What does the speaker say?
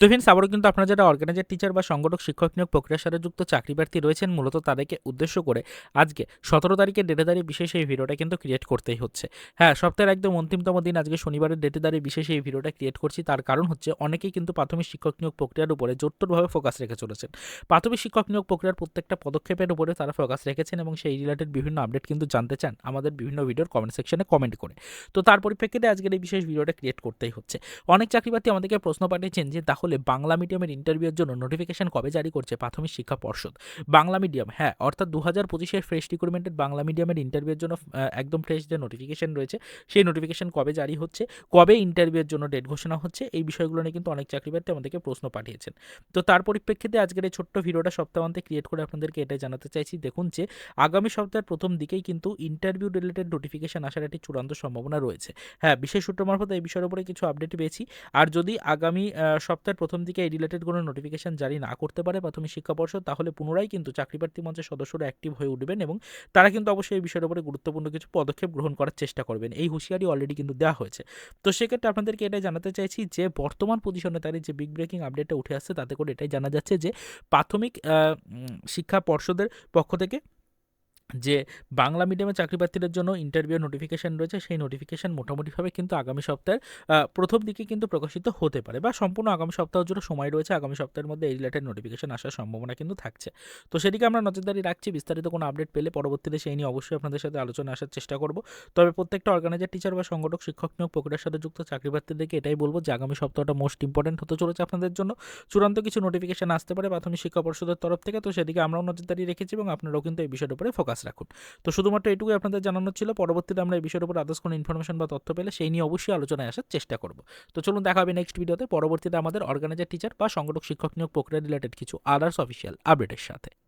তো ফ্রেন্ডস আবারও কিন্তু আপনারা যারা অর্গানাইজার টিচার বা সংগঠক, শিক্ষক নিয়োগ প্রক্রিয়ার সাথে যুক্ত চাকরি প্রার্থী রয়েছেন, মূলত তাদেরকে উদ্দেশ্য করে আজকে সতেরো তারিখের ডেটে দাঁড়িয়ে বিশেষ এই ভিডিওটা কিন্তু ক্রিয়েট করতেই হচ্ছে। হ্যাঁ সপ্তাহের একদম অন্তিমতম দিন আজকে শনিবারের ডেটে দাঁড়িয়ে বিশেষ এই ভিডিওটা ক্রিয়েট করছি। তার কারণ হচ্ছে অনেকেই কিন্তু প্রাথমিক শিক্ষক নিয়োগ প্রক্রিয়ার উপরে জোরতরভাবে ফোকাস রেখে চলেছেন। প্রাথমিক শিক্ষক নিয়োগ প্রক্রিয়ার প্রত্যেকটা পদক্ষেপের উপরে তারা ফোকাস রেখেছেন এবং সেই রিলেটেড বিভিন্ন আপডেট কিন্তু জানতে চান আমাদের বিভিন্ন ভিডিওর কমেন্ট সেকশনে কমেন্ট করে। তো তার পরিপ্রেক্ষিতে আজকের এই বিশেষ ভিডিওটা ক্রিয়েট করতেই হচ্ছে। অনেক চাকরিপ্রার্থী আমাদেরকে প্রশ্ন পাঠিয়েছেন যে তাহলে বাংলা মিডিয়ামের ইন্টারভিউর জন্য নোটিফিকেশন কবে জারি করছে প্রাথমিক শিক্ষা পর্ষদ? বাংলা মিডিয়াম হ্যাঁ অর্থাৎ দু হাজার পঁচিশের ফ্রেশ রিক্রুটমেন্টের বাংলা মিডিয়ামের ইন্টারভিউর জন্য একদম ফ্রেশ যে নোটিফিকেশন রয়েছে সেই নোটিফিকেশন কবে জারি হচ্ছে কবে ইন্টারভিউর জন্য ডেট ঘোষণা হচ্ছে এই বিষয়গুলো নিয়ে কিন্তু অনেক চাকরিপ্রার্থী আমাদেরকে প্রশ্ন পাঠিয়েছেন। তো তার পরিপ্রেক্ষিতে আজকের এই ছোট্ট ভিডিওটা সপ্তাহান্তে ক্রিয়েট করে আপনাদেরকে এটাই জানাতে চাইছি। দেখুন যে আগামী সপ্তাহের প্রথম দিকেই কিন্তু ইন্টারভিউ রিলেটেড নোটিফিকেশন আসার একটি চূড়ান্ত সম্ভাবনা রয়েছে। হ্যাঁ বিশেষ সূত্র মারফত এই বিষয়ের উপরে কিছু আপডেট পেয়েছি। আর যদি আগামী আহ, সপ্তাহের প্রথম দিকে এই রিলেটেড কোনো নোটিফিকেশন জারি না করতে পারে প্রাথমিক শিক্ষা পর্ষদ, তাহলে পুনরায় কিন্তু চাকরি প্রার্থী মঞ্চের সদস্যরা অ্যাক্টিভ হয়ে উঠবেন এবং তারা কিন্তু অবশ্যই এই বিষয়ের উপরে গুরুত্বপূর্ণ কিছু পদক্ষেপ গ্রহণ করার চেষ্টা করবেন। এই হুঁশিয়ারি অলরেডি কিন্তু দেওয়া হয়েছে। তো সেক্ষেত্রে আপনাদেরকে এটাই জানাতে চাইছি যে, বর্তমান পজিশনে তার যে বিগ ব্রেকিং আপডেটটা উঠে আসছে, তাতে করে এটাই জানা যাচ্ছে যে, প্রাথমিক শিক্ষা পর্ষদের পক্ষ থেকে যে বাংলা মিডিয়ামে চাকরি প্রার্থীদের জন্য ইন্টারভিউ নোটিফিকেশান রয়েছে, সেই নোটিফিকেশন মোটামুটিভাবে কিন্তু আগামী সপ্তাহের প্রথম দিকে কিন্তু প্রকাশিত হতে পারে বা সম্পূর্ণ আগামী সপ্তাহ জুড়ে সময় রয়েছে, আগামী সপ্তাহের মধ্যে এই রিলেটেড নোটিফিকেশান আসার সম্ভাবনা কিন্তু থাকছে। তো সেদিকে আমরা নজরদারি রাখছি, বিস্তারিত কোনো আপডেট পেলে পরবর্তীতে সেই নিয়ে অবশ্যই আপনাদের সাথে আলোচনা আসার চেষ্টা করব। তবে প্রত্যেকটা অর্গানাইজার টিচার বা সংগঠক, শিক্ষক নিয়োগ প্রক্রিয়ার সাথে যুক্ত চাকরি প্রার্থীদেরকে এটাই বলব যে আগামী সপ্তাহটা মোস্ট ইম্পর্টেন্ট হতে চলেছে আপনাদের জন্য। চূড়ান্ত কিছু নোটিফিকেশান আসতে পারে প্রাথমিক শিক্ষা পর্ষদের তরফ থেকে, তো সেদিকে আমরাও নজরদারি রেখেছি এবং আপনারাও কিন্তু এই বিষয়ের উপরে ফোকাস রাখুন। তো শুধুমাত্র এটুকুই আপনাদের জানানো ছিল। পরবর্তীতে আমরা এই বিষয়ের উপর আদার্স কোনো ইনফরমেশন বা তথ্য পেলে সেই নিয়ে অবশ্যই আলোচনায় আসার চেষ্টা করব। তো চলুন দেখা হবে নেক্সট ভিডিওতে পরবর্তীতে আমাদের অর্গানাইজার টিচার বা সংগঠক, শিক্ষক নিয়োগ প্রক্রিয়া রিলেটেড কিছু আদার্স অফিসিয়াল আপডেটের সাথে।